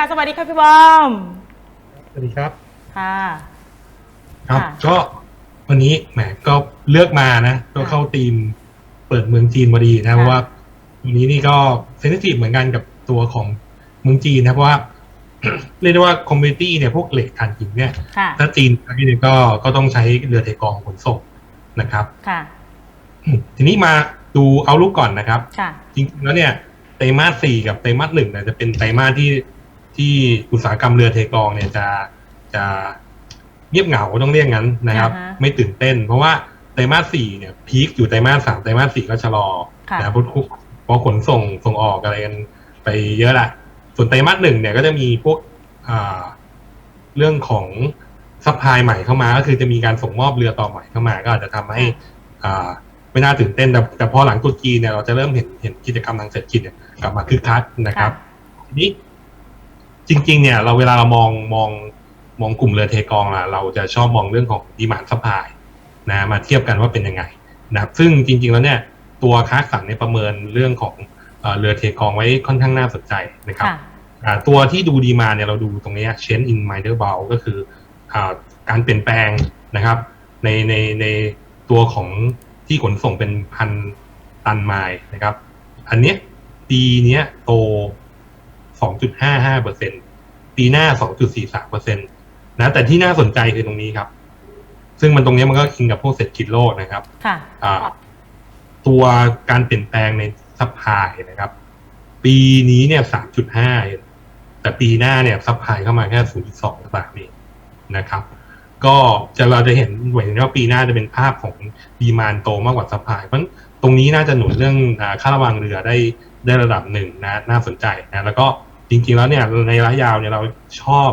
ค่ะสวัสดีค่ะพี่บอม สวัสดีครับ ค่ะ ครับ ค่ะก็วันนี้แหมก็เลือกมานะ ก็เข้าธีมเปิดเมืองจีนพอดีนะค่ะเพราะว่าวันนี้นี่ก็เซนซิทีฟเหมือนกันกับตัวของเมืองจีนนะเพราะว่า เรียกได้ว่าคอมมูนิตี้เนี่ยพวกเหล็กถ่านหินเนี่ย ค่ะ ถ้าจีนเนี่ยก็ก็ต้องใช้เรือเทกองขนส่งนะครับค่ะ อืมทีนี้มาดูเอาลุกก่อนนะครับ ค่ะ จริงๆแล้วเนี่ยไตรมาสสี่กับไตรมาสหนึ่งเนี่ยจะเป็นไตรมาสที่ ที่อุตสาหกรรมเรือเทกองเนี่ยจะจะเงียบเหงาต้องเรียกงั้นนะครับ อ่าฮะ ไม่ตื่นเต้น เพราะว่าไตรมาสสี่เนี่ยพีคอยู่ไตรมาสสามไตรมาสสี่ก็ชะลอค่ะ นะเพราะเพราะขนส่งส่งออกอะไรกันไปเยอะละส่วนไตรมาสหนึ่งเนี่ยก็จะมีพวกอ่าเรื่องของซัพพลายใหม่เข้ามา ก็คือจะมีการส่งมอบเรือต่อใหม่เข้ามา ก็อาจจะทำให้ อ่าไม่น่าตื่นเต้นแต่แต่พอหลังตรุษจีนเนี่ยเราจะเริ่มเห็นเห็นกิจกรรมทางเศรษฐกิจเนี่ยกลับมาคึกคักนะครับ ทีนี้ จริง ๆ เนี่ยเราเวลาเรามองมองมองกลุ่มเรือเทกองอะเราจะชอบมองเรื่องของดีมานซัพพลายนะมาเทียบกันว่าเป็นยังไงนะครับซึ่งจริง ๆ แล้วเนี่ยตัวค้าสันเนี่ยประเมินเรื่องของเอ่อเรือเทกองไว้ค่อนข้างน่าสนใจนะครับค่ะอ่าตัวที่ดูดีมาเนี่ยเราดูตรงเนี้ย change in minor bulk ก็คืออาการเปลี่ยนแปลงนะครับในในในตัวของที่ขนส่งเป็นพันตันไมล์นะครับ อันเนี้ยปีเนี้ยโต 2.55เปอร์เซ็น ปีหน้า 2.43เปอร์เซ็นตนะแต่ที่น่าสนใจคือตรงนี้ครับ ซึ่งมันตรงเนี้ยมันก็คิงกับพวกเศรษฐกิจโลกนะครับค่ะอ่าตัวการเปลี่ยนแปลงในซัพพลายนะครับ ปีนี้เนี่ย 3.5 แต่ปีหน้าเนี่ยซัพพลายเข้ามาแค่ 0.2สตางค์เองนะครับ ก็จะเราจะเห็นเห็นว่าปีหน้าจะเป็นภาพของดีมานโตมากกว่าซัพพลายเพราะฉะนั้นตรงนี้น่าจะหนุนเรื่องอาค่าระวังเรือได้ได้ระดับหนึ่งนะน่าสนใจนะแล้วก็ จริงๆแล้วเนี่ยในระยะยาวเนี่ยเราชอบ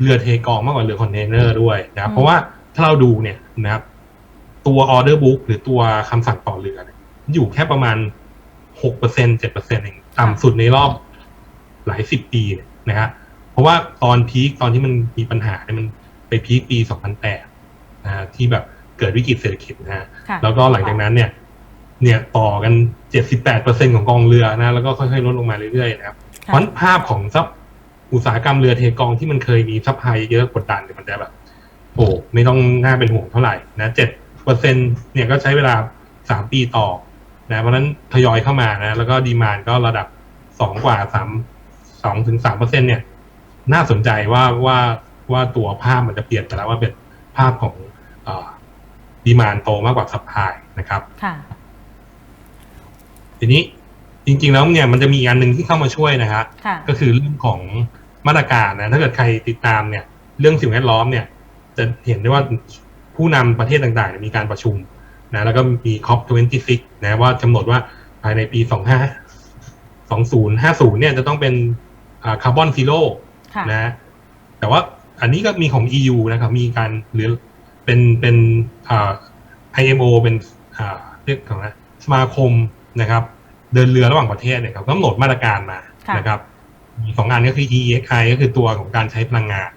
เรือเทกองมากกว่าเรือคอนเทนเนอร์ด้วยนะครับอืมเพราะว่าถ้าเราดูเนี่ยนะครับตัวออเดอร์บุ๊กหรือตัวคำสั่งต่อเรือเนี่ยอยู่แค่ประมาณหกเปอร์เซ็นเจ็ดเปอร์เซ็นเองต่ำสุดในรอบหลายสิบปีเนี่ยนะฮะเพราะว่าตอนพีคตอนที่มันมีปัญหาเนี่ยมันไปพีคปีสองพันแปดนะฮะที่แบบเกิดวิกฤตเศรษฐกิจนะฮะค่ะแล้วก็หลังจากนั้นเนี่ย เนี่ยต่อกันเจ็ดสิบแปดเปอร์เซ็นของกองเรือนะ แล้วก็ค่อยๆลดลงมาเรื่อยๆนะครับ เพค่ะราะฉะนั้นภาพของซับอุตสาหกรรมเรือเทกองที่มันเคยมีซัพพลายเยอะกดดันเนี่ยมันจะแบบโอ้ไม่ต้องน่าเป็นห่วงเท่าไหร่นะเจ็ดเปอร์เซ็นเนี่ยก็ใช้เวลาสามปีต่อนะเพราะฉะนั้นทยอยเข้ามานะ แล้วก็ดีมานก็ระดับสองกว่าสามสองถึงสามเปอร์เซ็นเนี่ย น่าสนใจว่าว่าว่าตัวภาพมันจะเปลี่ยนไปแล้วว่าเป็นภาพของดีมานโตมากกว่าซัพพลายนะครับ ค่ะ ทีนี้ จริงๆแล้วเนี่ยมันจะมีอีกอันหนึ่งที่เข้ามาช่วยนะครับค่ะก็คือเรื่องของมาตรการนะถ้าเกิดใครติดตามเนี่ย เรื่องสิ่งแวดล้อมเนี่ย จะเห็นได้ว่าผู้นำประเทศต่างๆเนี่ยมีการประชุมนะแล้วก็มี COP26 นะว่ากำหนดว่าภายในปี 25 2050 เนี่ยจะต้องเป็นคาร์บอนซีโร่ค่ะนะแต่ว่าอันนี้ก็มีของ EU นะครับ มีการหรือเป็นเป็นอ่า IMO เป็นอ่าเรียกของนะสมาคมนะครับ เดินเรือระหว่างประเทศเนี่ยครับกำหนดมาตรการมาค่ะนะครับมีสองงานก็คือ EEXI ก็คือตัวของการใช้พลังงาน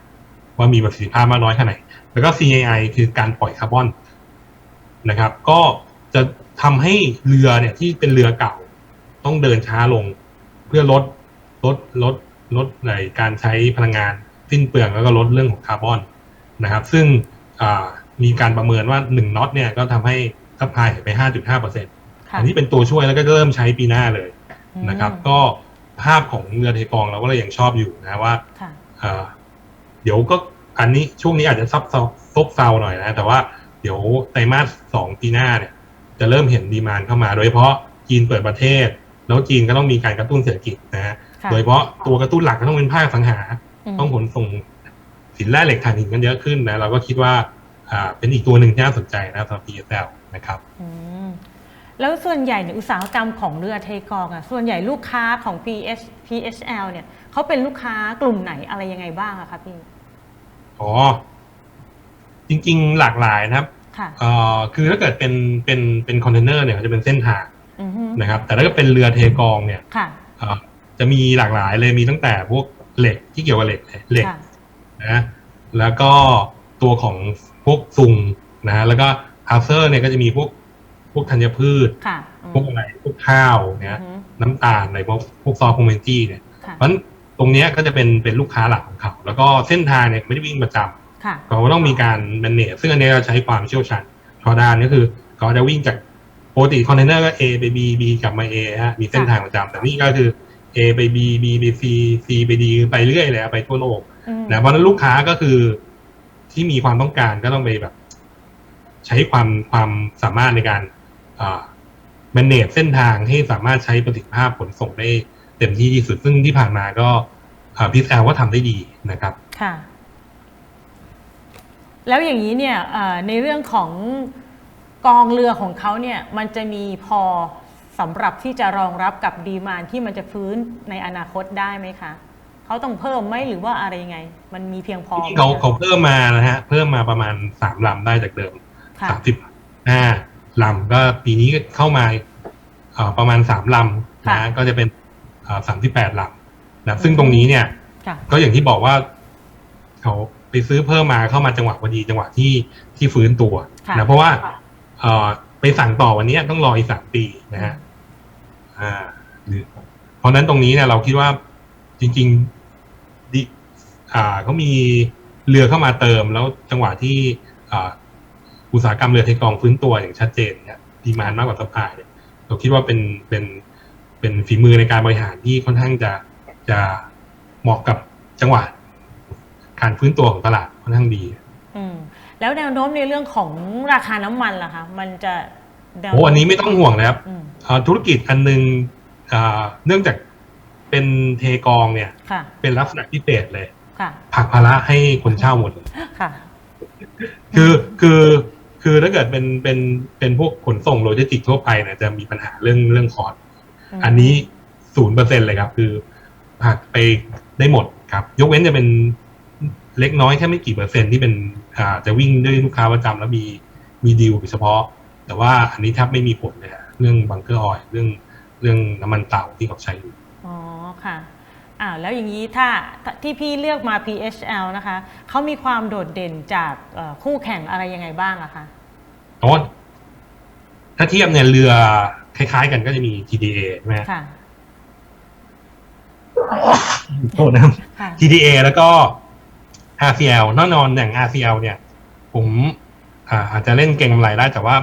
ว่ามีประสิทธิภาพมากน้อยแค่ไหน แล้วก็ CAI คือการปล่อยคาร์บอนนะครับ ก็จะทำให้เรือเนี่ยที่เป็นเรือเก่า ต้องเดินช้าลง เพื่อลดลดลดลดในการใช้พลังงานสิ้นเปลืองแล้วก็ลดเรื่องของคาร์บอนนะครับ ซึ่งอ่ามีการประเมินว่าหนึ่งน็อตเนี่ยก็ทำให้ซัพพลายหายไป 5.5เปอร์เซ็นต์ค่ะ อันนี้เป็นตัวช่วยแล้วก็เริ่มใช้ปีหน้าเลยนะครับอืมก็ภาพของเรือเทกองเราก็เลยยังชอบอยู่นะว่าค่ะเอ่อเดี๋ยวก็อันนี้ช่วงนี้อาจจะซับซบซบเซาหน่อยนะ แต่ว่าเดี๋ยวไตรมาสสองปีหน้าเนี่ย จะเริ่มเห็นดีมานเข้ามา โดยเฉพาะจีนเปิดประเทศ แล้วจีนก็ต้องมีการกระตุ้นเศรษฐกิจนะฮะค่ะโดยเฉพาะตัวกระตุ้นหลักก็ต้องเป็นภาคอสังหามต้องขนส่งสินแร่เหล็กถ่านหินกันเยอะขึ้นนะเราก็คิดว่าอ่าเป็นอีกตัวหนึ่งที่น่าสนใจนะสำหรับ PSL นะครับอืม แล้วส่วนใหญ่เนี่ยอุตสาหกรรมของเรือเทกองอะส่วนใหญ่ลูกค้าของ PS PHL เนี่ยเขาเป็นลูกค้ากลุ่มไหนอะไรยังไงบ้างอะคะพี่อ๋อจริง ๆ หลากหลายนะครับค่ะเอ่อคือถ้าเกิดเป็นเป็นเป็นคอนเทนเนอร์เนี่ยเขาจะเป็นเส้นทางอือฮึนะครับ แต่ถ้าเกิดเป็นเรือเทกองเนี่ยค่ะเอ่อจะมีหลากหลายเลยมีตั้งแต่พวกเหล็กที่เกี่ยวกับเหล็กเหล็กค่ะนะแล้วก็ตัวของพวกซุงนะฮะแล้วก็พาเซอร์เนี่ยก็จะมีพวก พวกธัญพืช ค่ะอืมพวกอะไรพวกข้าวเนี่ยอือฮึน้ำตาลอะไรพวกพวกซอฟต์คอมเมนตี้เนี่ยค่ะเพราะฉะนั้นตรงเนี้ยก็จะเป็นเป็นลูกค้าหลักของเขา แล้วก็เส้นทางเนี่ยไม่ได้วิ่งประจำค่ะเขาก็ต้องมีการแมเนจซึ่งอันนี้เราใช้ความเชี่ยวชาญชอดานก็คือเขาจะวิ่งจากปกติคอนเทนเนอร์ก็ A ไป B B กลับมา A ฮะมีเส้นทางประจำแต่นี่ก็คือ A ไป B B ไป C C ไป D ไปเรื่อยเลยอะไปทั่วโลกอืมนะเพราะฉะนั้นลูกค้าก็คือ ที่มีความต้องการก็ต้องไปแบบ ใช้ความความสามารถในการ อ่า manage เส้นทางให้สามารถใช้ประสิทธิภาพขนส่งได้เต็มที่ที่สุด ซึ่งที่ผ่านมาก็พีซแอลก็ทำได้ดีนะครับ ค่ะ แล้วอย่างนี้เนี่ยเอ่อในเรื่องของกองเรือของเขาเนี่ย มันจะมีพอสำหรับที่จะรองรับกับดีมานที่มันจะฟื้นในอนาคตได้ไหมคะเขาต้องเพิ่มไหมหรือว่าอะไรยังไง มันมีเพียงพอไหมที่เขาเขาเพิ่มมานะฮะ เพิ่มมาประมาณสามลำได้จากเดิมค่ะสามสิบห้า ลำก็ปีนี้ก็เข้ามาเอ่อประมาณสามลำนะฮะก็จะเป็นสามสิบแปดลำนะซึ่งตรงนี้เนี่ยค่ะก็อย่างที่บอกว่าเขาไปซื้อเพิ่มมาเข้ามาจังหวะพอดีจังหวะที่ที่ฟื้นตัวค่ะนะเพราะว่าเอ่อไปสั่งต่อวันนี้ต้องรออีกสามปีนะฮะอ่าหรือเพราะฉะนั้นตรงนี้เนี่ยเราคิดว่าจริงๆดิอ่าเขามีเรือเข้ามาเติมแล้วจังหวะที่ อ่าอุตสาหกรรมเรือเทกองฟื้นตัวอย่างชัดเจนเนี่ยดีมานมากกว่าสปายเนี่ยเราคิดว่าเป็นเป็นเป็นฝีมือในการบริหารที่ค่อนข้างจะจะเหมาะกับจังหวะการฟื้นตัวของตลาดค่อนข้างดี อืมแล้วแนวโน้มในเรื่องของราคาน้ำมันล่ะคะมันจะแวโอ้อันนี้ไม่ต้องห่วงนะครับอืมเอ่อธุรกิจอันหนึงอ่าเนื่องจากเป็นเทกองเนี่ยค่ะเป็นลักษณะพิเศษเลยค่ะผลักภาระให้คนเช่าหมดเลยค่ะคือคือ คือถ้าเกิดเป็นเป็นเป็นพวกขนส่งโลจิสติกส์ทั่วไปเนี่ยจะมีปัญหาเรื่องเรื่องคอร์สอืมอันนี้ศูนย์เปอร์เซ็นเลยครับ คือผลักไปได้หมดครับ ยกเว้นจะเป็นเล็กน้อยแค่ไม่กี่เปอร์เซ็นต์ที่เป็นอ่าจะวิ่งด้วยลูกค้าประจำแล้วมีมีดีลเฉพาะ แต่ว่าอันนี้แทบไม่มีผลเลยฮะเรื่องบังเกอร์ออยล์เรื่องเรื่องน้ำมันเต่าที่เขาใช้อยู่อ๋อค่ะ อ้าวแล้วอย่างนี้ถ้าถ้าที่พี่เลือกมา PHL นะคะเขามีความโดดเด่นจากเอ่อคู่แข่งอะไรยังไงบ้างอะคะเพราะว่าถ้าเทียบเนี่ยเรือคล้ายๆกันก็จะมี TDA ใช่ไหมค่ะโทษนะครับค่ะ TDA แล้วก็ RCL แน่นอนอย่าง RCL เนี่ย ผมอ่าอาจจะเล่นเก่งกำไรได้แต่ว่า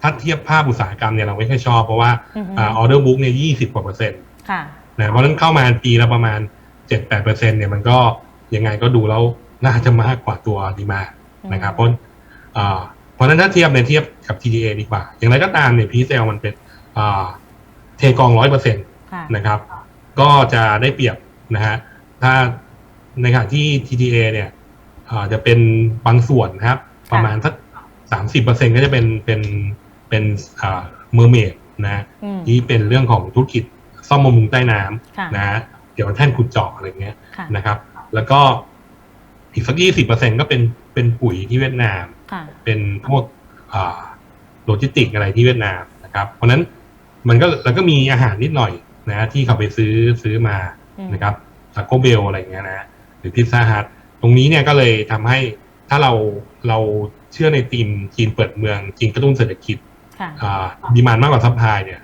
ถ้าเทียบภาพอุตสาหกรรมเนี่ยเราไม่ค่อยชอบเพราะว่าอือฮึออเดอร์บุ๊กเนี่ยยี่สิบกว่าเปอร์เซ็นต์ค่ะ นะเพราะฉะนั้นเข้ามาปีละประมาณเจ็ดแปดเปอร์เซ็นเนี่ยมันก็ยังไงก็ดูแล้วน่าจะมากกว่าตัวดีมานะครับเพราะอ่าเพราะฉะนั้นถ้าเทียบเนี่ยเทียบกับ TDA ดีกว่า อย่างไรก็ตามเนี่ยพีเซลมันเป็นอ่าเทกองร้อยเปอร์เซ็นต์ค่ะนะครับ ก็จะได้เปรียบนะฮะถ้าในขณะที่ TTA เนี่ยอ่าจะเป็นบางส่วนนะครับ ประมาณสักสามสิบเปอร์เซ็นก็จะเป็นเป็นเป็นอ่าเมอร์เมดนะฮะอืมที่เป็นเรื่องของธุรกิจ ซ่อมบำรุงใต้น้ค่ะำนะฮะเกี่ยวกับแท่นขุดเจาะอะไรเงี้ยค่ะนะครับ แล้วก็อีกสักยี่สิบเปอร์เซ็นก็เป็นเป็นปุ๋ยที่เวียดนามค่ะเป็นพวกอ่าโลจิสติกอะไรที่เวียดนามนะครับ เพราะฉะนั้นมันก็แล้วก็มีอาหารนิดหน่อยนะที่เขาไปซื้อซื้อมาอืมนะครับทาโกเบลอะไรอย่างเงี้ยนะหรือพิซซ่าฮัทตรงนี้เนี่ยก็เลยทำให้ถ้าเราเราเชื่อในทีมจีนเปิดเมืองจีนกระตุ้นเศรษฐกิจค่ะดีมานมากกว่าซัพพลายเนี่ย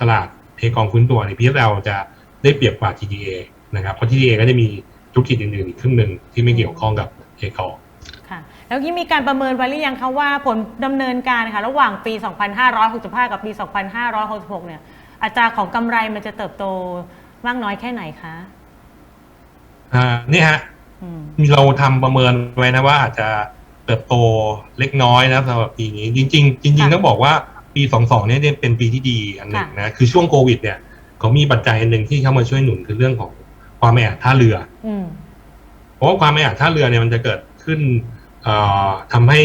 ตลาด เทกองฟื้นตัวในพีเอลจะได้เปรียบกว่า TTA นะครับเพราะ TTA ก็จะมีธุรกิจอื่นๆอีกครึ่งหนึ่งที่ไม่เกี่ยวข้องกับเทกองค่ะแล้วยี่มีการประเมินไว้หรือยังคะว่าผลดำเนินการค่ะระหว่างปี 2565 กับปี 2566 เนี่ยอัตราของกำไรมันจะเติบโตมากน้อยแค่ไหนคะอ่านี่ฮะอืมมีเราทำประเมินไว้นะว่าอาจจะเติบโตเล็กน้อยนะสำหรับปีนี้จริง ๆ จริงค่ะๆต้องบอกว่า ปี22เนี่ยเป็นปีที่ดีอันหนึ่งนะคือช่วงโควิด เนี่ยเขามีปัจจัยอันหนึ่งที่เข้ามาช่วยหนุนคือเรื่องของความแออัดท่าเรืออืมเพราะว่าความแออัดท่าเรือเนี่ยมันจะเกิดขึ้นเอ่อทำให้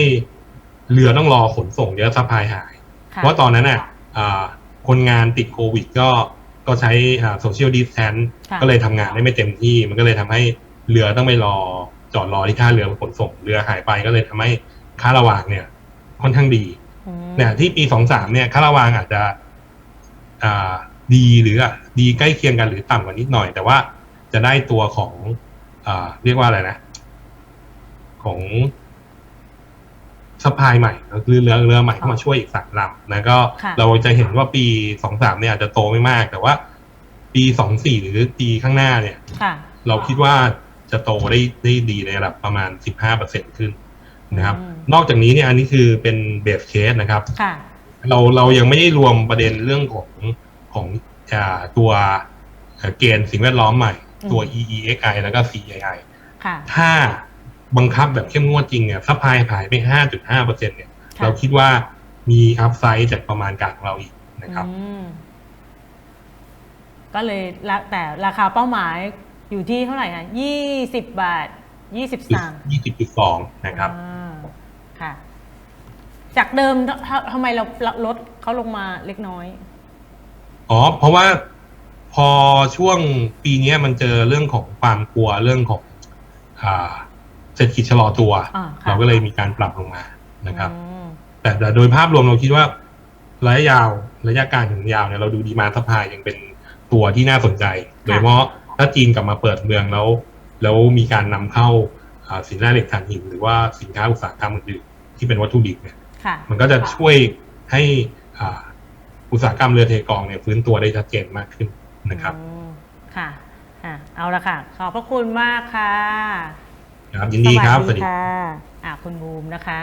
เรือต้องรอขนส่งเยอะซัพพลายหายค่ะเพราะตอนนั้นน่ะอ่าคนงานติดโควิด ก็ก็ใช้โซเชียลดิสแทนค่ะก็เลยทำงานได้ไม่เต็มที่ มันก็เลยทำให้เรือต้องไปรอจอดรอที่ท่าเรือขนส่งเรือหายไปก็เลยทำให้ค่าระวางเนี่ย ค่อนข้างดีอืม เนี่ยที่ปีสองสามเนี่ยค่าระวางอาจจะอ่าดีหรืออะดีใกล้เคียงกันหรือต่ำกว่านิดหน่อย แต่ว่าจะได้ตัวของอ่าเรียกว่าอะไรนะ ของสปายใหม่ก็คือเรือเรือใหม่เข้ามาช่วยอีกสามลำนะก็ค่ะเราจะเห็นว่าปีสองสามเนี่ยอาจจะโตไม่มาก แต่ว่า ปีสองสี่หรือปีข้างหน้าเนี่ยค่ะเราคิดว่าจะโตได้ได้ดีในระดับประมาณ15%ขึ้น นะครับอืมนอกจากนี้เนี่ยอันนี้คือเป็นเบสเคสนะครับ ค่ะ เราเรายังไม่ได้รวมประเด็นเรื่องของของอ่าตัวเอ่อเกณฑ์สิ่งแวดล้อมใหม่ ตัว EEXI แล้วก็ CII ค่ะ ถ้าบังคับแบบเข้มงวดจริงเนี่ยซัพพลายหายไป 5.5%เนี่ยค่ะ เราคิดว่ามีอัพไซด์จากประมาณการของเราอีกนะครับ อืมก็เลยละแต่ราคาเป้าหมายอยู่ที่เท่าไหร่คะยี่สิบบาทยี่สิบสาม 20.2 นะครับ อ่าค่ะ จากเดิมททำไมเราลดเขาลงมาเล็กน้อย อ๋อ เพราะว่าพอช่วงปีเนี้ยมันเจอเรื่องของความกลัวเรื่องของอ่าเศรษฐกิจชะลอตัว อ่าค่ะ เราก็เลยมีการปรับลงมานะครับ อืมแต่แต่โดยภาพรวมเราคิดว่า ระยะยาวระยะกลางถึงยาวเนี่ยเราดูดีมาซัพพลายยังเป็นตัวที่น่าสนใจ โดยเฉพาะถ้าจีนกลับมาเปิดเมืองแล้ว แล้วมีการนำเข้าอ่าสินค้าเหล็กถ่านหินหรือว่าสินค้าอุตสาหกรรมอื่นๆที่เป็นวัตถุดิบเนี่ยค่ะ มันก็จะช่วยให้อ่าอุตสาหกรรมเรือเทกองเนี่ยฟื้นตัวได้ชัดเจนมากขึ้นนะครับอืมค่ะอะเอาละค่ะ ขอบพระคุณมากค่ะครับยินดีครับ สวัสดีค่ะอะคุณบูมนะคะ